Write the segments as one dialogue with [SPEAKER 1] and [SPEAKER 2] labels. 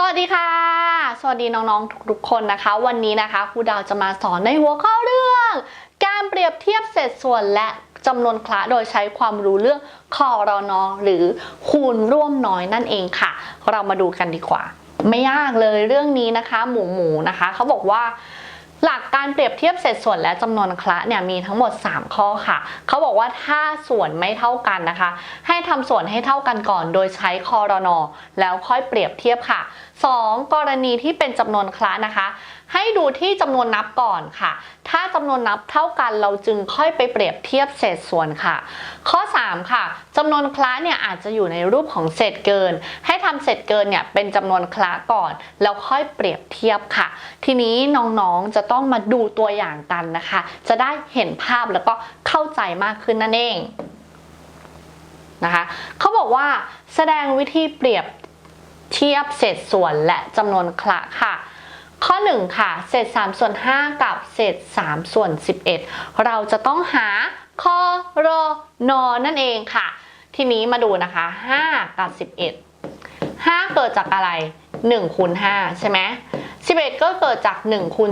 [SPEAKER 1] สวัสดีค่ะ สวัสดีน้องๆทุกๆคนนะคะ วันนี้นะคะครูดาวจะมาสอนในหัวข้อเรื่อง การเปรียบเทียบเศษส่วนและจำนวนคละโดยใช้ความรู้เรื่องคอรนอหรือคูณร่วมน้อยนั่นเองค่ะ เรามาดูกันดีกว่า ไม่ยากเลยเรื่องนี้นะคะ หมูหมูนะคะเขาบอกว่าหลักการเปรียบเทียบเศษส่วนและจำนวนคละเนี่ยมีทั้งหมด 3 ข้อค่ะ เขาบอกว่าถ้าส่วนไม่เท่ากันนะคะ ให้ทำส่วนให้เท่ากันก่อน โดยใช้คอรนอแล้วค่อยเปรียบเทียบค่ะ 2. กรณีที่เป็นจำนวนคละนะคะ ให้ดูที่จำนวนนับก่อนค่ะ ถ้าจำนวนนับเท่ากันเราจึงค่อยไปเปรียบเทียบเศษส่วนค่ะ ข้อ 3 ค่ะจำนวนคละเนี่ยอาจจะอยู่ในรูปของเศษเกิน ให้ทำเศษเกินเนี่ยเป็นจำนวนคละก่อน แล้วค่อยเปรียบเทียบค่ะ ทีนี้น้องๆจะต้องมาดูตัวอย่างกันนะคะ จะได้เห็นภาพแล้วก็เข้าใจมากขึ้นนั่นเองนะคะเขาบอกว่าแสดงวิธีเปรียบ เทียบเศษส่วนและจำนวนคละค่ะ ข้อ 1 ค่ะ เศษ 3 ส่วน 5 กับเศษ 3 ส่วน 11 เราจะต้องหาคอรนอนั่นเองค่ะ ทีนี้มาดูนะคะ 5 กับ 11 5 เกิดจากอะไร 1 คูณ 5 ใช่ไหม11 ก็เกิดจาก 1 คูณ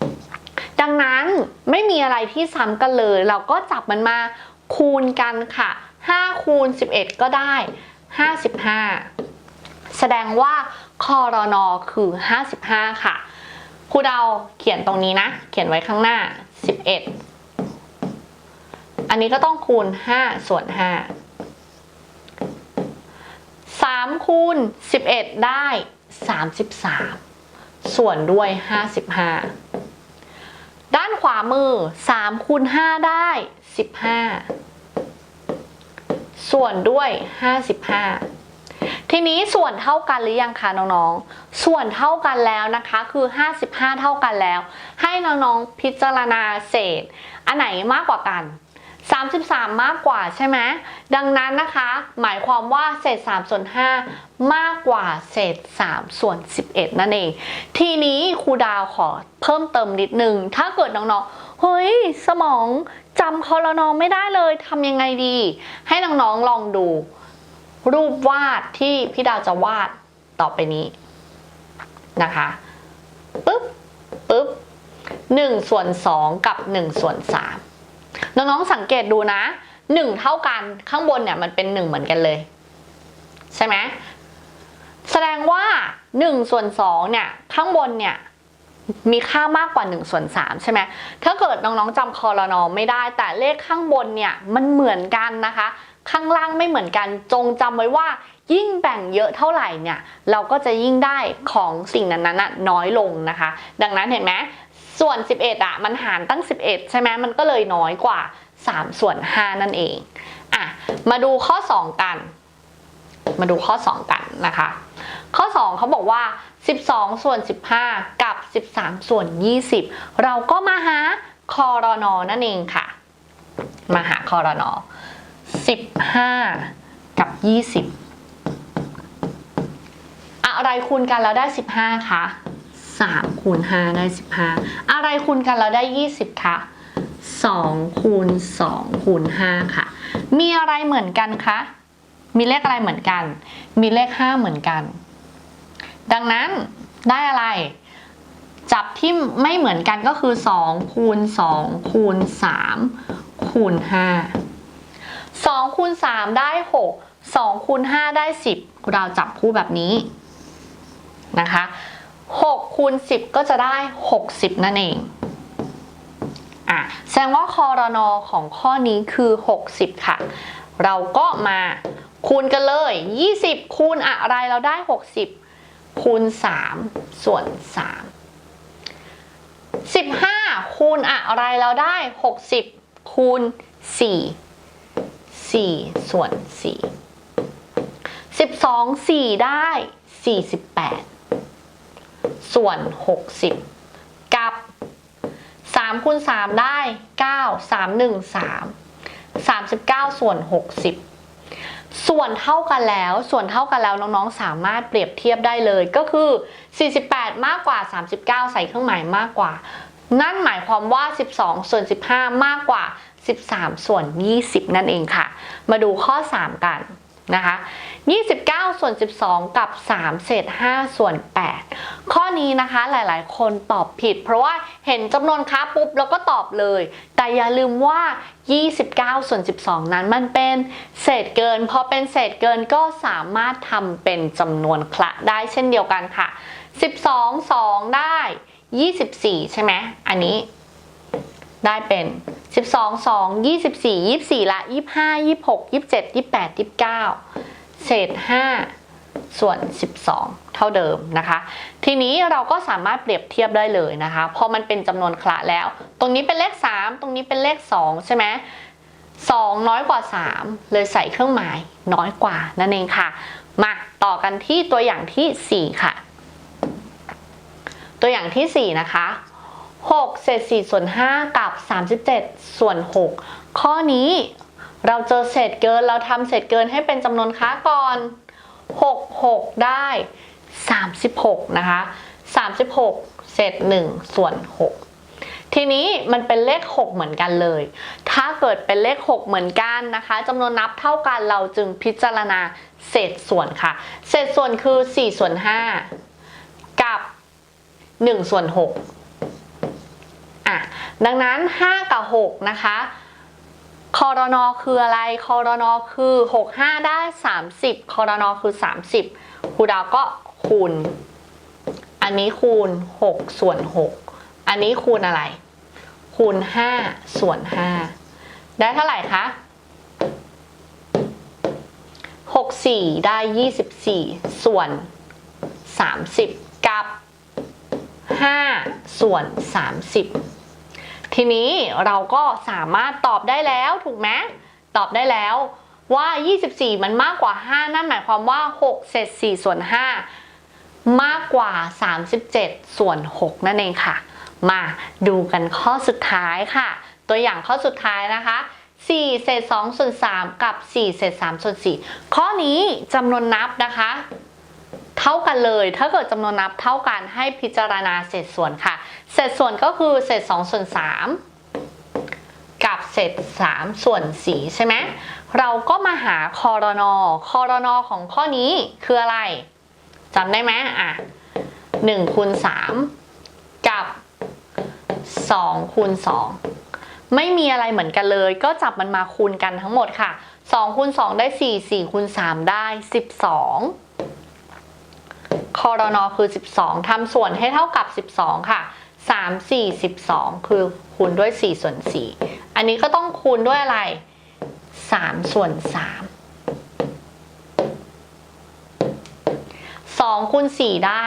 [SPEAKER 1] 11 ดังนั้นไม่มีอะไรที่ซ้ำกันเลย เราก็จับมันมาคูณกันค่ะ 5 คูณ 11 ก็ได้ 55 แสดงว่าคอรนอคือ 55 ค่ะครูเดาเขียนตรงนี้นะ เขียนไว้ข้างหน้า 11 อันนี้ก็ต้องคูณ 5 ส่วน 5 3 คูณ 11 ได้ 33 ส่วนด้วย 55 ด้านขวามือ 3 คูณ 5 ได้ 15 ส่วนด้วย 55 ทีนี้ส่วนเท่ากันหรือยังคะน้องๆ ส่วนเท่ากันแล้วนะคะคือ 55 เท่ากันแล้ว ให้น้องๆพิจารณาเศษ อันไหนมากกว่ากัน 33 มากกว่าใช่ไหมดังนั้นนะคะ หมายความว่าเศษ3ส่วน5มากกว่าเศษ3ส่วน11 นั่นเอง ทีนี้ครูดาวขอเพิ่มเติมนิดนึง ถ้าเกิดน้องๆ เฮ้ย สมองจำคอรนอไม่ได้เลยทำยังไงดี ให้น้องๆลองดู รูปวาดที่พี่ดาวจะวาดต่อไปนี้นะคะปึ๊บปึ๊บหนึ่งส่วนสองกับหนึ่งส่วนสามน้องๆสังเกตดูนะหนึ่งเท่ากันข้างบนเนี่ยมันเป็นหนึ่งเหมือนกันเลย ใช่ไหมแสดงว่าหนึ่งส่วนสองเนี่ยข้างบนเนี่ยมีค่ามากกว่า1ส่วน3ใช่ไหมถ้าเกิดน้องๆจำคอรนอไม่ได้ แต่เลขข้างบนเนี่ยมันเหมือนกันนะคะ ข้างล่างไม่เหมือนกัน จงจำไว้ว่ายิ่งแบ่งเยอะเท่าไหร่เนี่ย เราก็จะยิ่งได้ของสิ่งนั้นๆน้อยลงนะคะ ดังนั้นเห็นไหมส่วน 11อะมันหารตั้ง 11 ใช่ไหมมันก็เลยน้อยกว่า 3 ส่วน 5 นั่นเองอะมาดูข้อ 2 กัน มาดูข้อ 2 กันนะคะ ข้อ 2เขาบอกว่า 12 ส่วน 15 กับ 13 ส่วน 20 เราก็มาหาคอรนอนั่นเองค่ะ มาหาคอรนอ 15 กับ 20 อะไรคูณกันแล้วได้ 15คะ3คูณ5ได้ 15 อะไรคูณกันแล้วได้ 20คะ2คูณ2คูณ5ค่ะ มีอะไรเหมือนกันคะ มีเลขอะไรเหมือนกัน มีเลข 5 เหมือนกัน ดังนั้นได้อะไรจับที่ไม่เหมือนกันก็คือ 2 คูณ 2 คูณ 3 คูณ 5 2คูณ3ได้ 6 2คูณ5ได้ 10เราจับคู่แบบนี้นะคะ6คูณ10 ก็จะได้ 60 นั่นเองอะแสดงว่าคอรนอของข้อนี้คือ 60 ค่ะ เราก็มาคูณกันเลย 20 คูณอะไรเราได้ 60 คูณ 3 ส่วน 3 15 คูณอะไรเราได้ 60 คูณ 4 4 ส่วน 4 12 4 ได้ 48 ส่วน 60 กับ 3 คูณ 3 ได้ 9 3 1 3 39 ส่วน 60 ส่วนเท่ากันแล้ว ส่วนเท่ากันแล้วน้องๆ สามารถเปรียบเทียบได้เลยก็คือ 48 มากกว่า 39 ใส่เครื่องหมายมากกว่า นั่นหมายความว่า 12 ส่วน 15 มากกว่า 13 ส่วน 20 นั่นเองค่ะ มาดูข้อ 3 กันนะคะ 29 ส่วน 12 กับ 3 เศษ 5 ส่วน 8 ข้อนี้นะคะหลายๆ คนตอบผิด เพราะว่าเห็นจำนวนค้าปุ๊บแล้วก็ตอบเลย แต่อย่าลืมว่า 29 ส่วน 12 นั้นมันเป็นเศษเกิน พอเป็นเศษเกินก็สามารถทำเป็นจำนวนคละได้เช่นเดียวกันค่ะ 12 2 ได้ 24 ใช่ไหม อันนี้ได้เป็น 12 2 24 24 ละ 25 26 27 28 29 เศษ 5 ส่วน 12 เท่าเดิมนะคะ ทีนี้เราก็สามารถเปรียบเทียบได้เลยนะคะ พอมันเป็นจำนวนคละแล้ว ตรงนี้เป็นเลข 3 ตรงนี้เป็นเลข 2 ใช่ไหม2 น้อยกว่า 3 เลยใส่เครื่องหมายน้อยกว่านั่นเองค่ะ มาต่อกันที่ตัวอย่างทีสี่4 ค่ะ ตัวอย่างทีสี่4 นะคะ 6 เศษ 4 ส่วน 5 กับ 37 ส่วน 6 ข้อนี้เราเจอเศษเกินเราทำเศษเกินให้เป็นจำนวนค้าก่อน 6 6 ได้ 36 นะคะ 36 เศษ 1 ส่วน 6 ทีนี้มันเป็นเลข 6 เหมือนกันเลย ถ้าเกิดเป็นเลข 6 เหมือนกันนะคะจำนวนนับเท่ากันเราจึงพิจารณาเศษส่วนค่ะ เศษส่วนคือ 4 ส่วน 5 กับ 1 ส่วน 6 ดังนั้น 5 กับ 6 นะคะคอรนอคืออะไรคอรนอคือ 6 5 ได้ 30คอรนอคือ 30ครูดาวก็คูณ อันนี้คูณ 6 ส่วน 6 อันนี้คูณอะไร คูณ 5 ส่วน 5 ได้เท่าไหร่คะ 6 4 ได้ 24 ส่วน 30 กับ 5 ส่วน 30 ทีนี้เราก็สามารถตอบได้แล้วถูกไหมตอบได้แล้วว่า 24 มันมากกว่า 5 นั่นหมายความว่า 6 เศษ 4 ส่วน 5 มากกว่า 37 ส่วน 6 นั่นเองค่ะ มาดูกันข้อสุดท้ายค่ะ ตัวอย่างข้อสุดท้ายนะคะ 4 เศษ 2 ส่วน 3 กับ 4 เศษ 3 ส่วน 4 ข้อนี้จำนวนนับนะคะ เท่ากันเลย ถ้าเกิดจำนวนนับเท่ากันให้พิจารณาเศษส่วนค่ะ เศษส่วนก็คือเศษ2ส่วน3กับเศษ3ส่วน4ใช่ไหมเราก็มาหาคอรนอคอรนอของข้อนี้คืออะไรจำได้ไหมอะ1คูณ3กับ2คูณ2ไม่มีอะไรเหมือนกันเลย ก็จับมันมาคูณกันทั้งหมดค่ะ2คูณ2ได้ 4 4คูณ3ได้ 12 คอรนอคือ 12ทำส่วนให้เท่ากับ 12 ค่ะ 3 4 12 คือคูณด้วย 4 ส่วน 4 อันนี้ก็ต้องคูณด้วยอะไร 3 ส่วน 3 2คูณ4ได้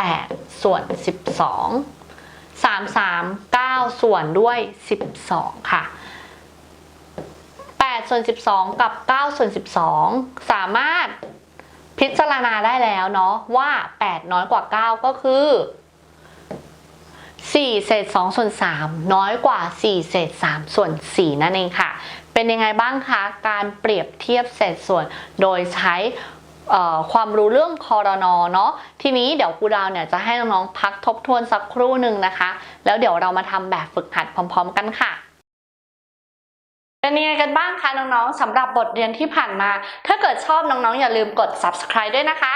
[SPEAKER 1] 8 ส่วน 12 3 3 9 ส่วนด้วย 12 ค่ะ 8 ส่วน 12 กับ 9 ส่วน 12 สามารถ พิจารณาได้แล้วเนาะว่า 8 น้อยกว่า 9 ก็คือ4เศษ2ส่วน3น้อยกว่า4เศษ3ส่วน4นั่นเองค่ะ เป็นยังไงบ้างคะการเปรียบเทียบเศษส่วนโดยใช้ความรู้เรื่องคอรนอเนาะทีนี้เดี๋ยวครูดาวเนี่ยจะให้น้องๆพักทบทวนสักครู่หนึ่งนะคะ แล้วเดี๋ยวเรามาทำแบบฝึกหัดพร้อม ๆ กันค่ะ เป็นยังไงกันบ้างคะน้องๆสำหรับบทเรียนที่ผ่านมา ถ้าเกิดชอบน้องๆอย่าลืมกด subscribe ด้วยนะคะ